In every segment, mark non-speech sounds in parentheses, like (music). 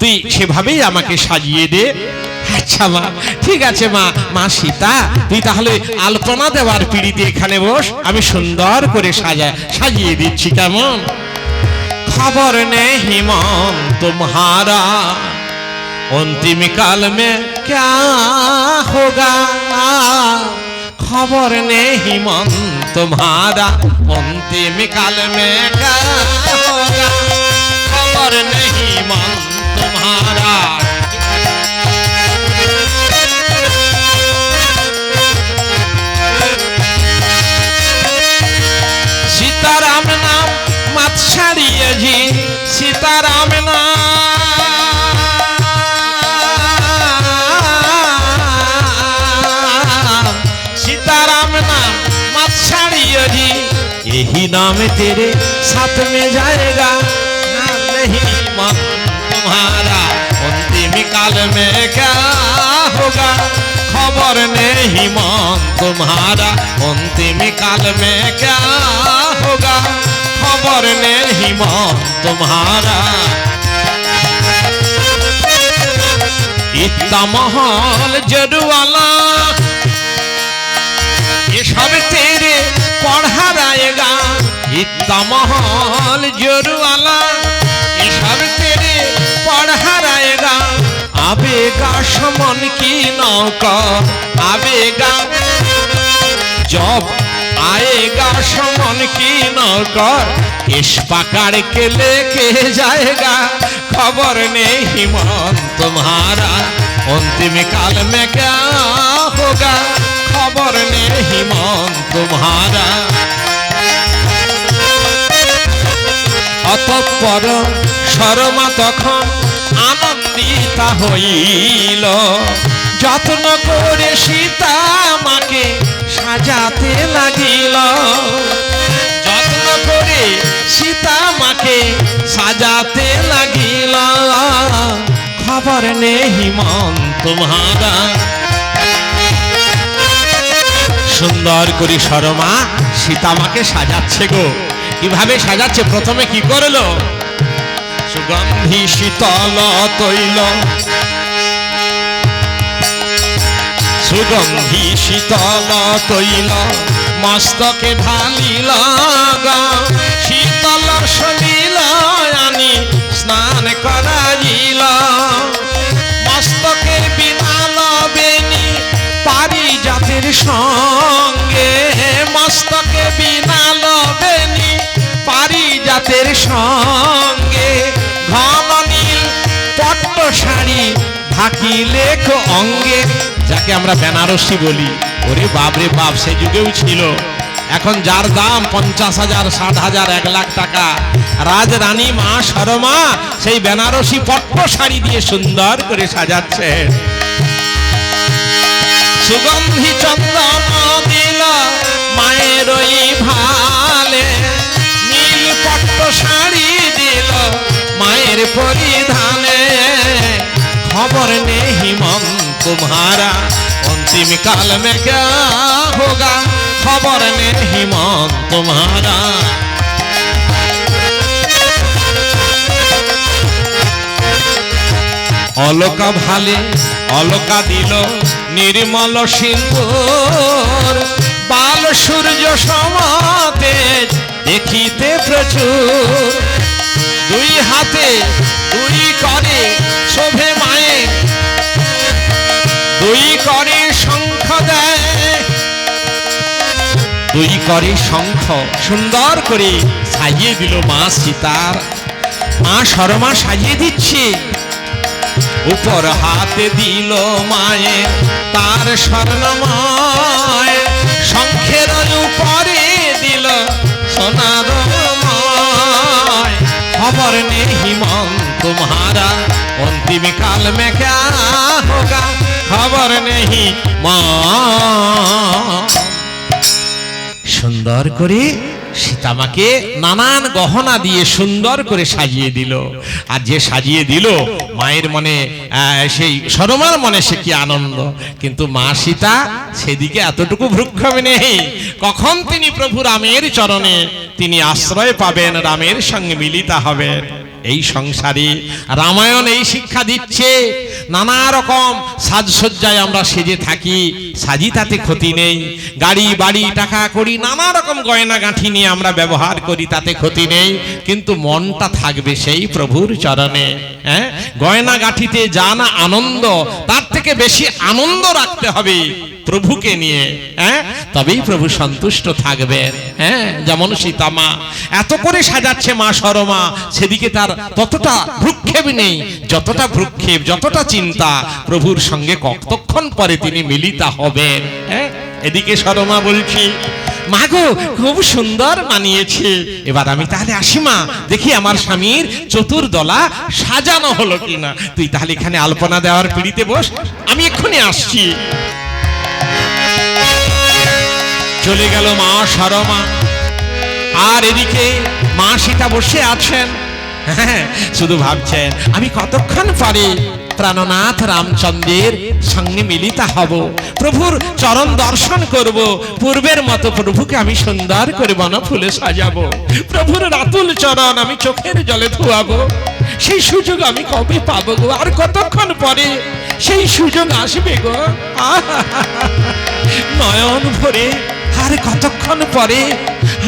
তুই সেভাবেই আমাকে সাজিয়ে দে। আচ্ছা মা, ঠিক আছে মা। মা সীতা, তুই তাহলে আলপনা দেওয়ার পিড়িতে এখানে বস। আমি সুন্দর করে সাজা সাজিয়ে দিচ্ছি কেমন? খবর নে হিমন মহারা অন্তিম কাল মে ক্যা হোগা? খবর নে হিমন মহারা অন্তিম কাল মে ক্যা হোগা? খবর নে হিমন্ত तुम्हारा सीताराम नाम मत छाड़िए जी, सीताराम नाम। यही नाम तेरे साथ में जाएगा। नहीं मन तुम्हारा अंतिम काल में क्या होगा खबर नहीं मन तुम्हारा अंतिम काल में क्या होगा खबर नहीं मन तुम्हारा इतना महल जरुआला ये सब तेरे पढ़ाएगा इतना महल जरुआला আবেগা সমন কি নৌকা? আবেগা জব আয়েগা সমন কি নৌকর কেশ পাকাড় কে লেকে যায়গা খবর নেই হিমন্ত তোমারা অন্তিম কাল মে ক্যা হোগা। খবর নেই হিমন্ত তোমারা অতঃপর শর্মা তখন আনন্দিতা হইল। যত্ন করে সীতা মাকে সাজাতে লাগিল। যত্ন করে সীতা মাকে সাজাতে লাগিল। খবর নেই মন তোমারা সুন্দর করে শর্মা সীতামাকে সাজাচ্ছে গো। কীভাবে সাজাচ্ছে? প্রথমে কি করল? সুগন্ধি শীতল তৈল। সুগন্ধি শীতল তৈল, মস্তকে ঢালিল শীতল সলিল আনি স্নান করাইল। মস্তকের বিনাল বেনি পারি জাতির সঙ্গে। মস্তকে বিনাল বেনি পারি জাতের সঙ্গে। ঢাকি লেখ অঙ্গে, যাকে আমরা বেনারসি বলি। ওরে বাপরে বাপ, সে যুগেও ছিল। এখন যার দাম পঞ্চাশ হাজার, ষাট হাজার, এক লাখ টাকা। রাজরানী মা শর্মা সেই বেনারসি পট্ট শাড়ি দিয়ে সুন্দর করে সাজাচ্ছে। সুগন্ধি চন্দন দিল মায়ের ভালে। নীল পট্ট শাড়ি দিল মায়ের পরিধানে। খবর নেই মন তোমারা अंतिम काल में क्या होगा खबर नहीं मन तुम्हारा অলকা ভালে অলকা দিল নির্মল সিন্দুর বাল সূর্য সমাতেজ দেখিতে প্রচুর দুই হাতে দুই করে দুই করে শঙ্খ দেয়। দুই করে শঙ্খ, সুন্দর করে সাজিয়ে দিল মা সীতার। মা শর্মা সাজিয়ে দিচ্ছে। উপর হাতে দিল মায়ে তার স্বর্ণময়। শঙ্খের উপরে দিল সোনার খবর নেই হিমন্ত তোমারা অন্তিম কাল মেঘা হোগা। খবর নেই সুন্দর করে সীতামাকে নানান গহনা দিয়ে সুন্দর করে সাজিয়ে দিল। আর যে সাজিয়ে দিল, মায়ের মনে সেই সরমার মনে সে কি আনন্দ। কিন্তু মা সীতা সেদিকে এতটুকু ভ্রুক্ষমে নেই। কখন তিনি প্রভু রামের চরণে তিনি আশ্রয় পাবেন, রামের সঙ্গে মিলিত হবেন। এই সংসারে রামায়ণ এই শিক্ষা দিচ্ছে। নানা রকম সাজসজ্জায় আমরা সেজে থাকি সাজি তাতে ক্ষতি নেই। গাড়ি, বাড়ি, টাকা করি নানা রকম গয়না গাঁঠি নিয়ে আমরা ব্যবহার করি, তাতে ক্ষতি নেই। কিন্তু মনটা থাকবে সেই প্রভুর চরণে। হ্যাঁ? গয়না গাঁঠিতে যা না আনন্দ, তার থেকে বেশি আনন্দ রাখতে হবে প্রভুকে নিয়ে। হ্যাঁ? তবেই প্রভু সন্তুষ্ট থাকবেন। হ্যাঁ? যেমন সীতামা, এত করে সাজাচ্ছে মা সরমা সেদিকে তার ততটা ভ্রুক্ষেপ নেই, যতটা ভ্রুক্ষেপ, যতটা চিন্তা প্রভুর সঙ্গে কতক্ষণ পরে তিনি মিলিতা হবেন। হ্যাঁ? এদিকে সরমা বলছি মাগো খুব সুন্দর মানিয়েছে। এবার আমি তাহলে আসি মা, দেখি আমার স্বামীর চতুর্দলা সাজানো হলো কিনা। তুই তাহলে এখানে আলপনা দেওয়ার পিড়িতে বস, আমি এক্ষুনি আসছি। চলে গেল মা সরমা আর এদিকে মা সীতা বসে আছেন। (laughs) শুধু ভাবছেন, আমি কতক্ষণ পরে প্রাণনাথ রামচন্দ্রের সঙ্গে মিলিত হব? প্রভুর চরণ দর্শন করব, পূর্বের মতো প্রভুকে আমি সুন্দর করে বন ফুলে সাজাবো। প্রভুর রাতুল চরণ আমি চোখের জলে ধোয়াবো। সেই সুযোগ আমি কবে পাবো গো? আর কতক্ষণ পরে সেই সুযোগ আসবে গো? নয়ন ভরে আর কতক্ষণ পরে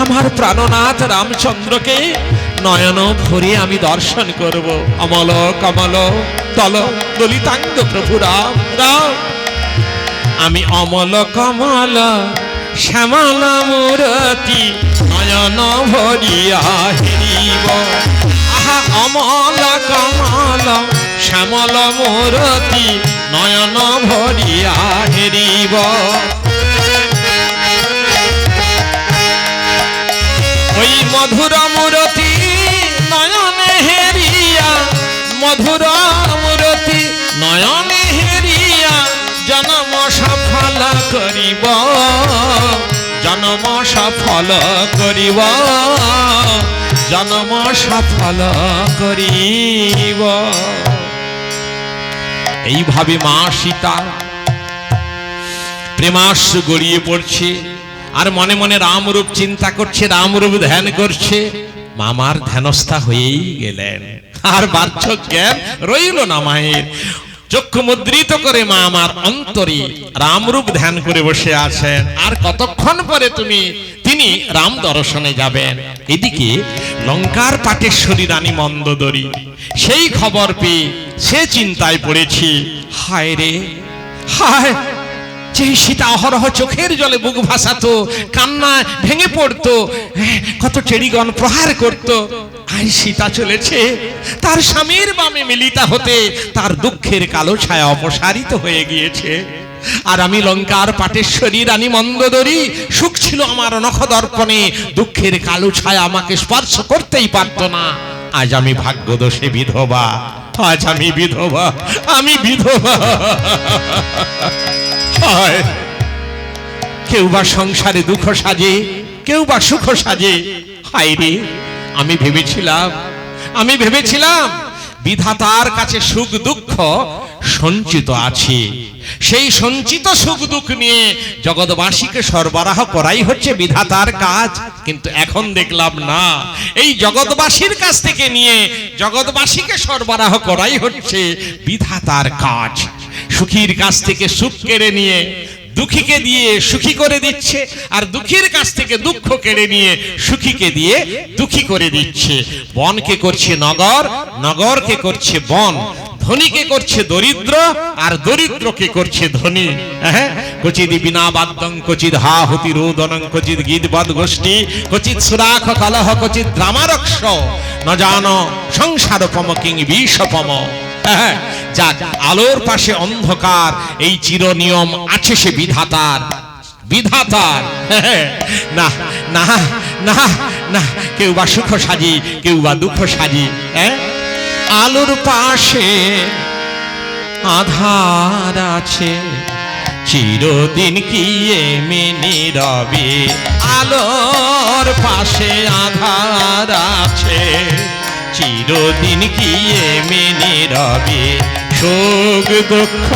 আমার প্রাণনাথ রামচন্দ্রকে নয়ন ভরে আমি দর্শন করব। অমল, কমল, তল দলিতাঙ্গ প্রভু রাম রাম। আমি অমল, কমল, শ্যামল, মূরতি, নয়ন ভরিয়া হেরিব। আহা, অমল, কমল, শ্যামল, মূরতি, নয়ন ভরিয়া হেরিব। ওই মধুর মূরতি মধুর মূরতি নয়নে হেরিয়া জনম সফল করিব, জনম সফল করিব, জনম সফল করিব। এইভাবে মা সীতা প্রেমাস গড়িয়ে পড়ছে, আর মনে মনে রামরূপ চিন্তা করছে, রামরূপ ধ্যান করছে, মামার ধ্যানস্থা হয়েই গেলেন। আর বার্ধক জ্ঞান রইল না মায়ের। চক্ষু মুদ্রিত করে মা আমার অন্তরে রামরূপ ধ্যান করে বসে আছেন। আর কতক্ষণ পরে তুমি, তিনি রাম দর্শনে যাবেন। এদিকে লঙ্কার পাটেশ্বরী রানী মন্দদরি, সেই খবর পেয়ে সে চিন্তায় পড়েছি, হায় রে, হায় যেই সীতা অহরহ চোখের জলে বুক ভাসাতো কান্না ভেঙে পড়তো হ্যাঁ, কত টেরিগণ প্রহার করত আই সীতা চলেছে। তার স্বামীর বামে মিলিতা হতে তার দুঃখের কালো ছায়া অপসারিত হয়ে গিয়েছে। আর আমি লঙ্কার পাটেশ্বরী রানী মন্দদরি সুখ ছিল আমার নখ দর্পণে দুঃখের কালো ছায়া আমাকে স্পর্শ করতেই পারত না। আজ আমি ভাগ্যদোষে বিধবা আজ আমি বিধবা আমি বিধবা। হয়। কেউ বা সংসারে দুঃখ সাজে, কেউ বা সুখ সাজে। হায় রে, আমি ভেবেছিলাম আমি ভেবেছিলাম বিধাতার কাছে সুখ দুঃখ সঞ্চিত আছে। সেই সঞ্চিত সুখ দুঃখ নিয়ে জগৎবাসীকে সরবরাহ করাই হচ্ছে বিধাতার কাজ। কিন্তু এখন দেখলাম না। এই জগৎবাসীর কাছ থেকে নিয়ে জগৎবাসীকে সরবরাহ করাই হচ্ছে বিধাতার কাজ। সুখীর কাছ থেকে সুখ কেড়ে নিয়ে দুঃখীকে দিয়ে সুখী করে দিচ্ছে, আর দুঃখীর কাছ থেকে দুঃখ কেড়ে নিয়ে সুখীকে দিয়ে দুঃখী করে দিচ্ছে। বনকে করছে নগর, নগরকে করছে বন, ধনীকে করছে দরিদ্র, আর দরিদ্রকে করছে ধনী। হ্যাঁ কচিদ বিনা বাদ্যং কচিদ হা হতি রোদনং কচিদ গীত বদ গোষ্ঠী কচিদ সুরাখ কলহ কচিদ দ্রামারক্ষ ন জান সংসারপম কিং বিষপম। হ্যাঁ, আলোর পাশে অন্ধকার এই চির নিয়ম আছে সে বিধাতার। বিধাতার হ্যাঁ, না না না না কেউ বা সুখ সাজি কেউ বা দুঃখ সাজি হ্যাঁ? আলোর পাশে আধার আছে চিরদিন কি এমনি রবে আলোর পাশে আধার আছে। চিরদিন কি এমনি রবে শোক দুঃখ,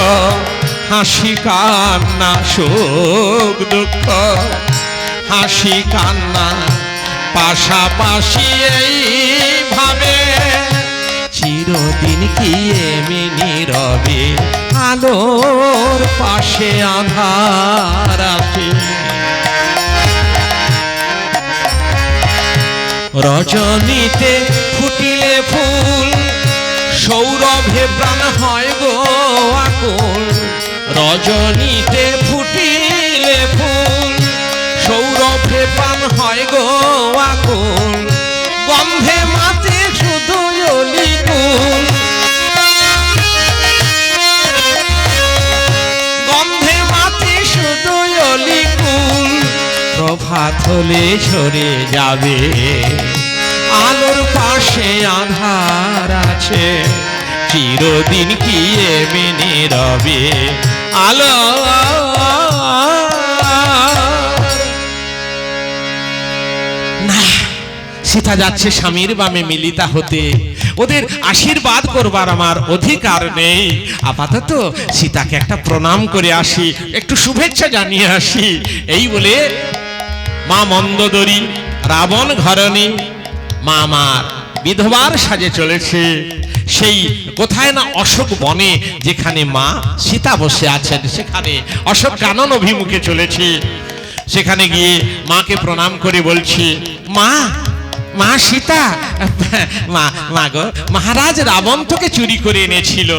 হাসি কান্না, শোক দুঃখ, হাসি কান্না, পাশাপাশি এইভাবে চিরদিন কি এমনি নীরবে আলোর পাশে আধার আছে রজনীতে ফুটিলে ফুল, সৌরভে প্রাণ হয় গো আকুল। রজনীতে ফুটিলে ফুল, সৌরভে প্রাণ হয় গো আকুল। গন্ধে মাতে শুধু অলিকুল গন্ধে মাতে শুধু অলিকুল প্রভাত হলে ঝরে যাবে। পাশে আধার আছে। চিরদিন কি এমনি রবে? আলো। না, সীতা যাচ্ছে স্বামীর বামে মিলিতা হতে। ওদের আশীর্বাদ করবার আমার অধিকার নেই। আপাতত সীতাকে একটা প্রণাম করে আসি, একটু শুভেচ্ছা জানিয়ে আসি। এই বলে মা মন্দদরি, রাবণ ঘরণী, মা আমার বিধবার সাজে চলেছে। সেই কোথায় না অশোক বনে, যেখানে মা সীতা বসে আছেন, সেখানে অশোক কানন অভিমুখে চলেছে। সেখানে গিয়ে মাকে প্রণাম করে বলছি, মা মা সীতা, মা মা গো, মহারাজ রাবণ তোকে চুরি করে এনেছিল।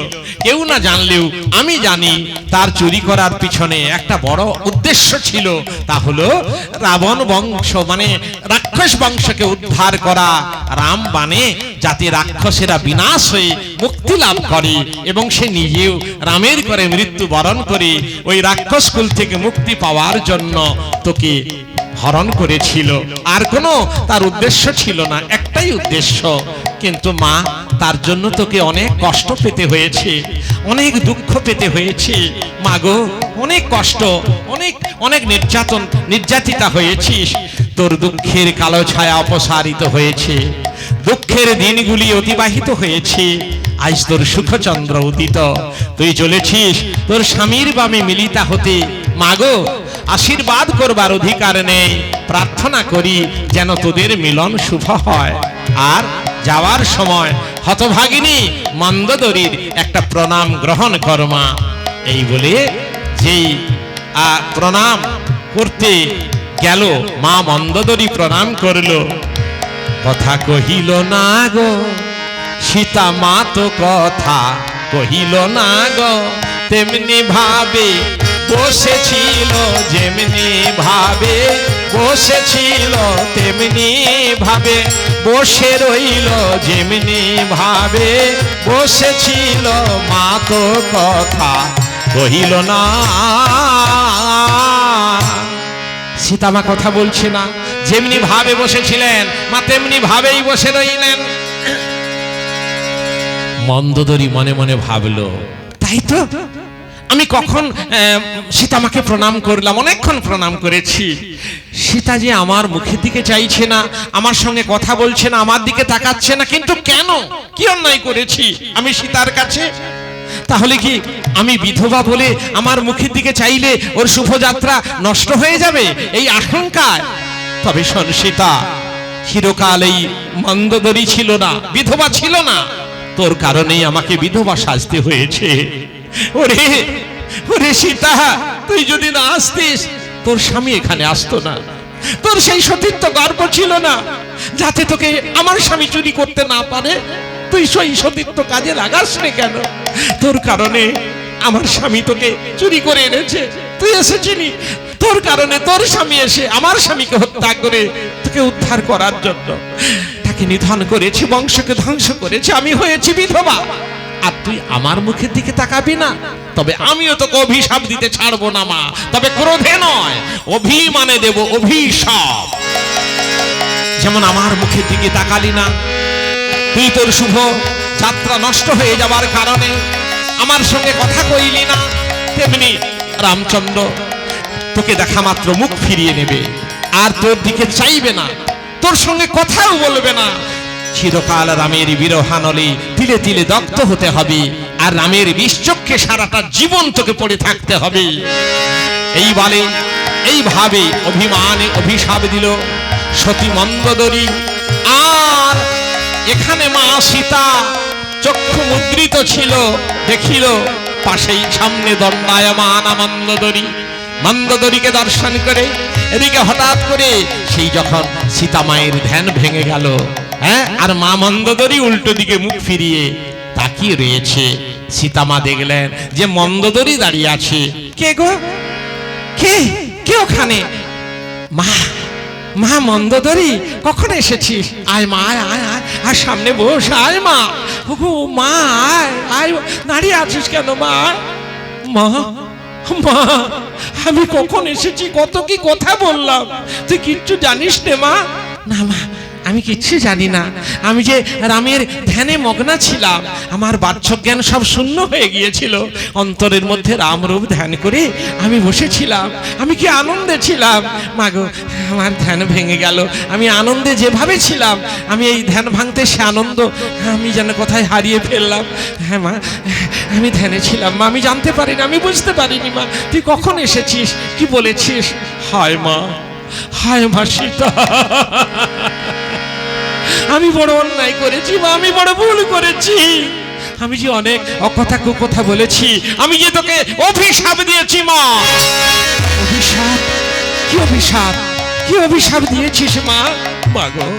কেউ না জানলেও আমি জানি তার চুরি করার পিছনে একটা বড় উদ্দেশ্য ছিল। তা হলো রাবণ বংশ মানে রাক্ষস বংশকে উদ্ধার করা। রাম বানে যাতে রাক্ষসেরা বিনাশ হয়ে মুক্তি লাভ করে এবং সে নিজেও রামের করে মৃত্যু বরণ করে ওই রাক্ষস কুল থেকে মুক্তি পাওয়ার জন্য তোকে হরণ করেছিল। আর কোনো তার উদ্দেশ্য ছিল না, একটাই উদ্দেশ্য। কিন্তু মা, তার জন্য তোকে অনেক কষ্ট পেতে হয়েছে, অনেক দুঃখ পেতে হয়েছে। মা গো, অনেক কষ্ট, অনেক অনেক নির্যাতন, নির্যাতিতা হয়েছিস। তোর দুঃখের কালো ছায়া অপসারিত হয়েছে। দুঃখের দিনগুলি অতিবাহিত হয়েছে। আজ তোর সুখচন্দ্র উদিত। তুই চলেছিস তোর স্বামীর বামে মিলিতা হতে। মাগো আশীর্বাদ করবার অধিকার নেই। প্রার্থনা করি যেন তোদের মিলন শুভ হয়। আর যাওয়ার সময় হতভাগিনী মন্দদরির একটা প্রণাম গ্রহণ কর্মা এই বলে যেই প্রণাম করতে গেল, মা মন্দদরি প্রণাম করল। কথা কহিল, না গো, সীতা মা তো কথা কহিল না গো। তেমনি ভাবে বসেছিল যেমনি ভাবে, বসেছিল তেমনি ভাবে। বসে রইল যেমনি ভাবে, বসেছিল মা তো কথা কহিল না। সীতামা কথা বলছে না, যেমনি ভাবে বসেছিলেন, মা তেমনি ভাবেই বসে রইলেন। মন্দদরি মনে মনে ভাবলো, তাই তো? আমি কখন সীতামাকে প্রণাম করলাম, অনেকক্ষণ প্রণাম করেছি। সীতা যে আমার মুখের দিকে চাইছে না, আমার সঙ্গে কথা বলছে না, আমার দিকে তাকাচ্ছে না, কিন্তু কেন? কি অন্যায় করেছি আমি সীতার কাছে? তাহলে কি আমি বিধবা বলে আমার মুখের দিকে চাইলে ওর শুভযাত্রা নষ্ট হয়ে যাবে? এই আশঙ্কায় তবে শোন সীতা, চিরকাল এই মন্দদরি ছিল না, বিধবা ছিল না। তোর কারণেই আমাকে বিধবা সাজতে হয়েছে। ওরে ওরে সীতা, তুই যদি না আসতিস, তোর স্বামী এখানে আসতো না। তোর সেই সতীত্ব গর্ব ছিল না। যাতে তোকে আমার স্বামী চুরি করতে না পারে, তুই সেই সতীত্ব কাজে লাগাস কেন? তোর কারণে আমার স্বামী তোকে চুরি করে এনেছে। তুই এসেছিলি। তোর কারণে তোর স্বামী এসে আমার স্বামীকে হত্যা করে তোকে উদ্ধার করার জন্য। তাকে নিধন করেছে, বংশকে ধ্বংস করেছে। আমি হয়েছি বিধবা। আর তুই আমার মুখের দিকে তাকাবি না, তবে আমিও তোকে অভিশাপ দিতে ছাড়বো না, মা। তবে ক্রোধে নয়, অভিমানে দেব অভিশাপ। যেমন আমার মুখের দিকে তাকালি না, তুই তোর শুভ যাত্রা নষ্ট হয়ে যাবার কারণে আমার সঙ্গে কথা কইলি না, তেমনি রামচন্দ্র তোকে দেখা মাত্র মুখ ফিরিয়ে নেবে, আর তোর দিকে চাইবে না, তোর সঙ্গে কথাও বলবে না চিরকাল রামের বিরহানলে তিলে তিলে দগ্ধ হতে হবে, আর রামের বিশ্বক্ষে সারাটা জীবন তোকে পড়ে থাকতে হবে। এই বলে এইভাবে অভিমানে অভিশাপ দিল সতী মন্দদরি। আর এখানে মা সীতা চক্ষু মুদ্রিত ছিল, দেখিল পাশেই সামনে দণ্ডায়মান মন্দদরি। মন্দদরিকে দর্শন করে, এদিকে হঠাৎ করে সেই যখন সীতা মায়ের ধ্যান ভেঙে গেল হ্যাঁ? আর মা মন্দদরি উল্টো দিকে মুখ ফিরিয়ে তাকিয়ে রয়েছে। সীতামা দেখলেন যে মন্দদরি দাঁড়িয়ে আছে। কে গো? কে? কে ওখানে? মা মা মন্দদরি, কখন এসেছিস? আয় মা, আয় আয় আয়, আর সামনে বস, আয় মা। ওগো, মা, আয় আয়, দাঁড়িয়ে আছিস কেন মা? মা মা, আমি কখন এসেছি? কত কি কথা বললাম? তুই কিচ্ছু জানিস নে মা? না মা আমি কিচ্ছু জানি না। আমি যে রামের ধ্যানে মগ্না ছিলাম, আমার বাহ্যক জ্ঞান সব শূন্য হয়ে গিয়েছিল। অন্তরের মধ্যে রামরূপ ধ্যান করে আমি বসেছিলাম, আমি কি আনন্দে ছিলাম? মাগো, আমার ধ্যান ভেঙে গেল, আমি আনন্দে যেভাবে ছিলাম, আমি এই ধ্যান ভাঙতে সে আনন্দ আমি যেন কোথায় হারিয়ে ফেললাম। হ্যাঁ মা, আমি ধ্যানে ছিলাম মা, আমি জানতে পারিনি, আমি বুঝতে পারিনি মা, তুই কখন এসেছিস, কি বলেছিস? হায় মা হায় মা সীতা। আমি বড় অন্যায় করেছি বা আমি বড় ভুল করেছি। আমি যে অনেক অকথা কুকথা বলেছি, আমি যে তোকে অভিশাপ দিয়েছি, মা। অভিশাপ? কি অভিশাপ? কি অভিশাপ দিয়েছিস, মা? মাগো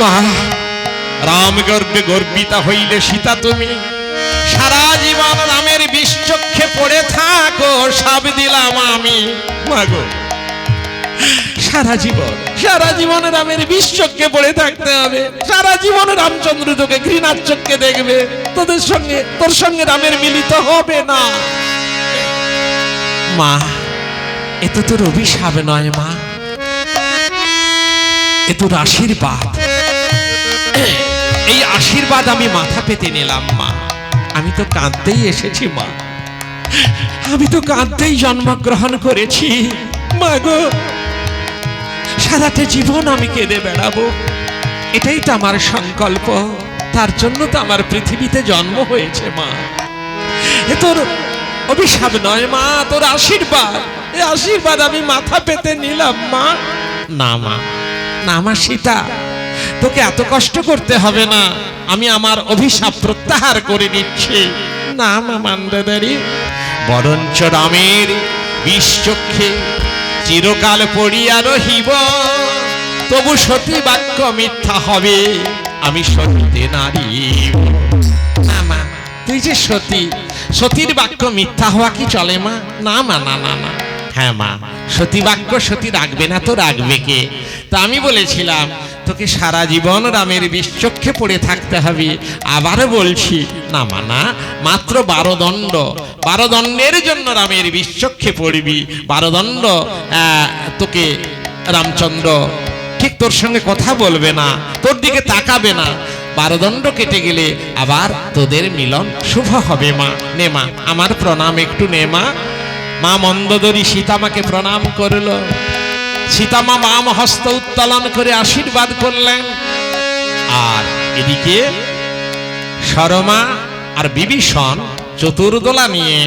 মা রাম গর্বে গর্বিতা হইলে সীতা তুমি। সারা জীবন রামের বিশ্বক্ষে পড়ে থাকো, সাপ দিলাম আমি। মাগো সারা জীবন সারা জীবন রামের বিশ্বকে পড়ে থাকতে হবে। সারা জীবন রামচন্দ্র তোকে ঘৃণার চোখকে দেখবে। তোদের সঙ্গে, তোর সঙ্গে রামের মিলিত হবে না। মা, এ তো তোর অভিশাপ নয় মা। এ তোর আশীর্বাদ। এই আশীর্বাদ আমি মাথা পেতে নিলাম মা। আমি তো কাঁদতেই এসেছি মা। আমি তো কাঁদতেই জন্মগ্রহণ করেছি। মা গো সারাটা জীবন আমি কেঁদে বেড়াবো। এটাই তো আমার সংকল্প। তার জন্য তো আমার পৃথিবীতে জন্ম হয়েছে, মা। এ তোর অভিশাপ নয়, মা, তোর আশীর্বাদ। এই আশীর্বাদ আমি মাথা পেতে নিলাম, মা। না মা না, মা, সীতা, তোকে এত কষ্ট করতে হবে না। আমি আমার অভিশাপ প্রত্যাহার করে নিচ্ছি। না, মা মান্দাদারি বরঞ্চ রামের বিশ্বক্ষে চিরকাল পড়িয়া রহিব। তবু সতী বাক্য মিথ্যা হবে, আমি সত্যি নারী। তুই যে সতী, সতীর বাক্য মিথ্যা হওয়া কি চলে, মা? না মা, না না না। হ্যাঁ মা, সতী বাক্য সতী রাখবে না তো রাখবে কে? তা আমি বলেছিলাম, তোকে সারা জীবন রামের বিশ্বক্ষে পড়ে থাকতে হবে। আবারও বলছি, না, মা, না, মাত্র বারো দণ্ড। বারো দণ্ডের জন্য রামের বিশ্বক্ষে পড়বি। বারো দণ্ড তোকে রামচন্দ্র ঠিক তোর সঙ্গে কথা বলবে না, তোর দিকে তাকাবে না। বারোদণ্ড কেটে গেলে আবার তোদের মিলন শুভ হবে মা। নে মা, আমার প্রণাম একটু নে মা। মা মন্দদরি সীতামাকে প্রণাম করল। সীতামা বাম হস্ত উত্তোলন করে আশীর্বাদ করলেন। আর এদিকে শরমা আর বিভীষণ চতুর্দোলা নিয়ে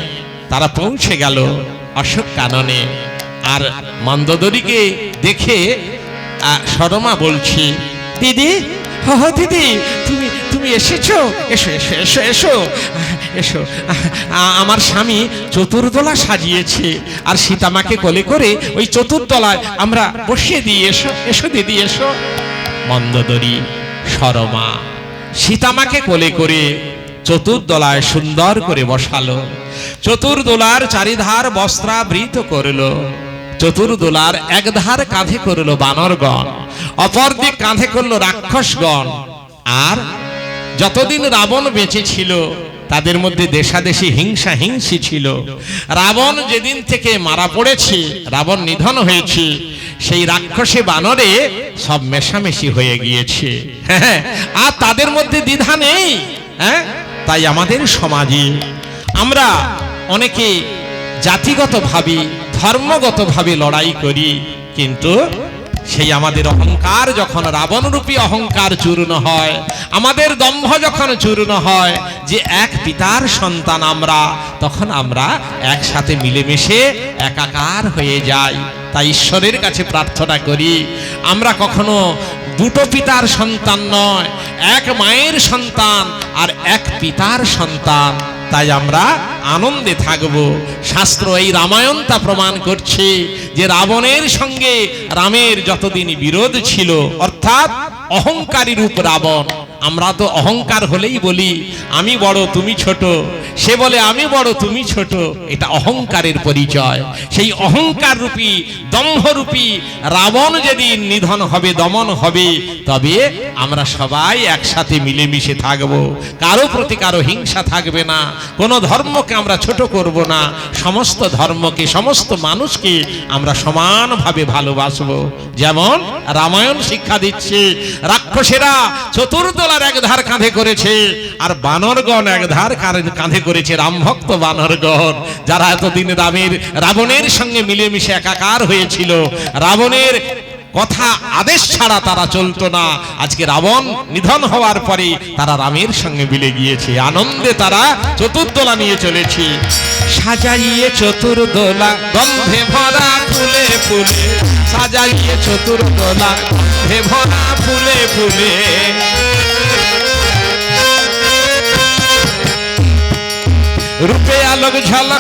তারা পৌঁছে গেল অশোক কাননে। আর মন্দদরিকে দেখে সরমা বলছি, দিদি, হ দিদি, তুমি তুমি এসেছ? এসো এসো এসো এসো এসো। আমার স্বামী চতুর্দোলা সাজিয়েছে, আর সীতামাকে কোলে করে ওই চতুর্দোলায় আমরা বসিয়ে দিই, এসো এসো, দিদি, এসো। মন্দদরি সরমা সীতামাকে কোলে করে চতুর্দোলায় সুন্দর করে বসালো। চতুর্দোলার চারিধার বস্ত্রাবৃত করল। চতুর্দোলার একধার কাঁধে করল বানরগণ অপর দিক কাঁধে করল রাক্ষসগণ। আর যতদিন রাবণ বেঁচে ছিল, তাদের মধ্যে দেশাদেশি হিংসা হিংসি ছিল। রাবণ যেদিন থেকে মারা পড়েছে, রাবণ নিধন হয়েছে, সেই রাক্ষসে বানরে সব মেশামেশি হয়ে গিয়েছে। হ্যাঁ আর তাদের মধ্যে দ্বিধা নেই। হ্যাঁ তাই আমাদের সমাজে আমরা অনেকে জাতিগত ভাবে ধর্মগত ভাবে লড়াই করি, কিন্তু সেই আমাদের অহংকার যখন রাবণরূপী অহংকার চূর্ণ হয়, আমাদের দম্ভ যখন চূর্ণ হয়, যে এক পিতার সন্তান আমরা, তখন আমরা একসাথে মিলেমিশে একাকার হয়ে যাই। তাই ঈশ্বরের কাছে প্রার্থনা করি, আমরা কখনো দুটো পিতার সন্তান নয়, এক মায়ের সন্তান আর এক পিতার সন্তান। তাই আমরা আনন্দে থাকব। শাস্ত্র এই রামায়ণ তা প্রমাণ করছে যে রাবণের সঙ্গে রামের যতদিন বিরোধ ছিল, অর্থাৎ অহংকারী রূপ রাবণ। আমরা তো অহংকার হলেই বলি, আমি বড়, তুমি ছোট। সে বলে, আমি বড়, তুমি ছোট। এটা অহংকারের পরিচয়। সেই অহংকার রূপী দম্ভরূপী রাবণ যেদিন নিধন হবে, দমন হবে, তবে আমরা সবাই একসাথে মিলেমিশে থাকব। কারও প্রতি কারও হিংসা থাকবে না। কোনো ধর্মকে আমরা ছোট করব না। সমস্ত ধর্মকে, সমস্ত মানুষকে আমরা সমানভাবে ভালোবাসবো। যেমন রামায়ণ শিক্ষা দিচ্ছে রাক্ষসেরা চতুর্দলার এক ধার কাঁধে করেছে, আর বানরগণ এক ধার কাঁধে- করেছে রামভক্ত বানরগণ, যারা এতদিন রামের, রাবণের সঙ্গে মিলেমিশে একাকার হয়েছিল। রাবণের কথা আদেশ ছাড়া তারা চলতো না। আজকে রাবণ নিধন হওয়ার পরে তারা রামের সঙ্গে মিলে গিয়েছে। আনন্দে তারা চতুর্দোলা নিয়ে চলেছে। সাজাইয়ে চতুর্দোলা, গন্ধে ভরা ফুলে ফুলে। সাজাইয়ে চতুর্দোলা, গন্ধে ভরা ফুলে ফুলে। রূপে আলোক ঝলক